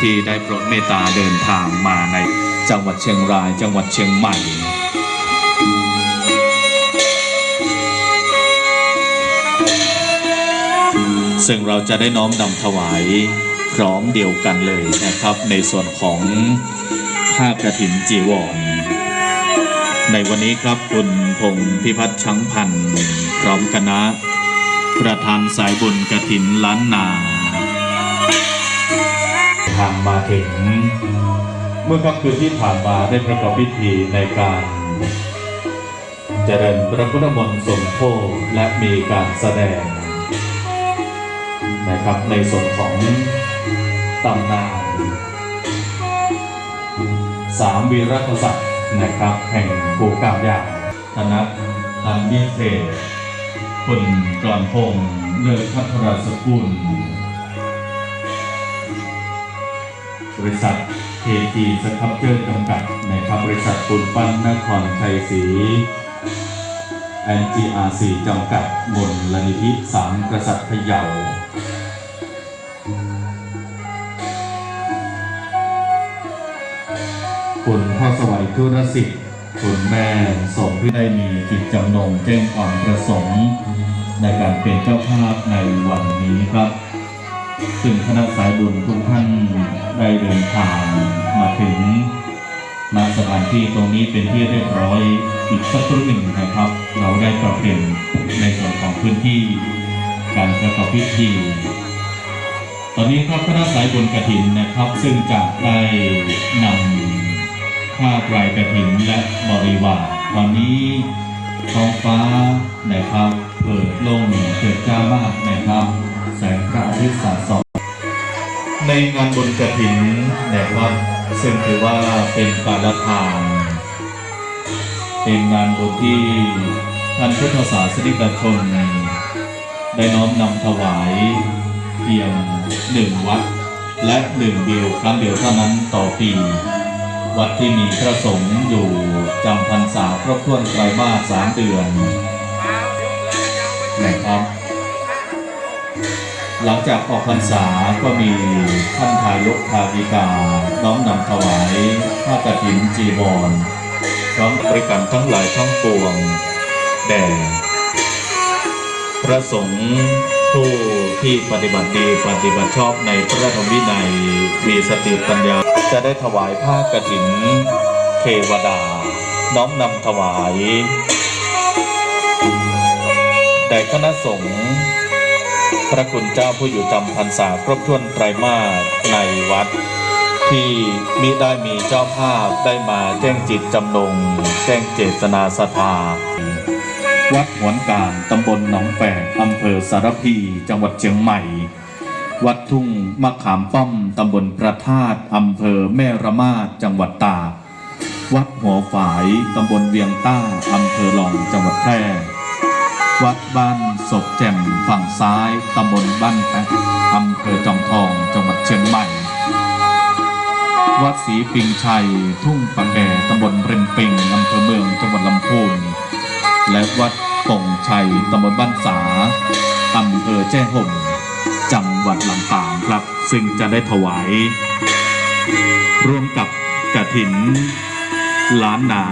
ที่ได้โปรดเมตตาเดินทางมาในจังหวัดเชียงราย จังหวัดเชียงใหม่ ซึ่งเราจะได้น้อมนำถวายพร้อมเดียวกันเลยนะครับ ในส่วนของผ้ากระถินจีวร ในวันนี้ครับคุณพงพิพัฒน์ชังพันธ์พร้อมคณะประธานสายบุญกระถินล้านนา ถึง เมื่อค่ำคืนที่ผ่านมาได้ประกอบพิธีในการเจริญพระพุทธมนต์สมโภชและมีการแสดงนะครับในส่วนของตำนานสามวีรกษัตริย์นะครับ แห่งภูกาบยาธนัทอันยิ่งเศษคุณกรอนพงษ์เลิศพัทรสกุล บริษัทเ t สครับเจอร์จำกัดนะครับบริษัทปูนปั้นนครชัยศรี NGRC จำกัดบนลนิธิสามกษัตริย์พะเยาคุณพ่อสวัยธุรสิทธิ์คุณแม่สมที่ได้มีกิจจำนงแจ้งความประสงค์ ในการเป็นเจ้าภาพในวันนี้ครับ ซึ่งคณะสายบุญทุกท่านได้เดินทางมาถึงณสถานที่ตรงนี้เป็นที่เรียบร้อยอีกสักครู่หนึ่งนะครับ เราได้ปรับเปลี่ยนในส่วนของพื้นที่การประกอบพิธี ตอนนี้ครับคณะสายบุญกระถินนะครับ ซึ่งจะได้นำผ้าไตรกระถินและบริวารตอนนี้ท้องฟ้านะครับเปิดโล่งเกิดจ้ามากนะครับ แสงพระอาทิตย์สาดส่องในงานบุญกระถินนะครับซึ่งถือว่าเป็นการละทาน เป็นงานบุญที่ท่านพุทธศาสนิกชนได้น้อมนำถวายเพียงหนึ่งวัด และหนึ่งเดียวครั้งเดียวเท่านั้นต่อปี วัดที่มีพระสงฆ์อยู่จำพรรษาครบถ้วนไตรมาสสามเดือน หลังจากออกพรรษาก็มีท่านทายกทาวิกา น้อมนำถวายผ้ากฐินจีวรพร้อมบริการทั้งหลายทั้งปวง แด่พระสงฆ์ผู้ที่ปฏิบัติดีปฏิบัติชอบในพระธรรมวินัยมีสติปัญญา จะได้ถวายผ้ากฐินเทวดา น้อมนำถวายแด่คณะสงฆ์ พระคุณเจ้าผู้อยู่จำพรรษาครบถ้วนไตรมาสในวัด ที่มิได้มีเจ้าภาพได้มาแจ้งจิตจำนง แจ้งเจตนาศรัทธาวัดหวนการตำบลหนองแฝกอำเภอสารพี จังหวัดเชียงใหม่ วัดทุ่งมะขามป้อมตำบลพระธาตุอำเภอแม่ระมาดจังหวัดตากวัดหัวฝายตำบลเวียงต้าอำเภอหลองจังหวัดแพร่ วัดบ้านศพแจ่มฝั่งซ้ายตำบลบ้านแปะอำเภอจอมทองจังหวัดเชียงใหม่ วัดศรีปิงชัย ทุ่งปะแก่ตำบลเรมปิงอำเภอเมืองจังหวัดลำพูน และวัดป่งชัยตำบลบ้านสาอำเภอแจ้ห่มจังหวัดลำปางครับ ซึ่งจะได้ถวายร่วมกับกระถินล้านนา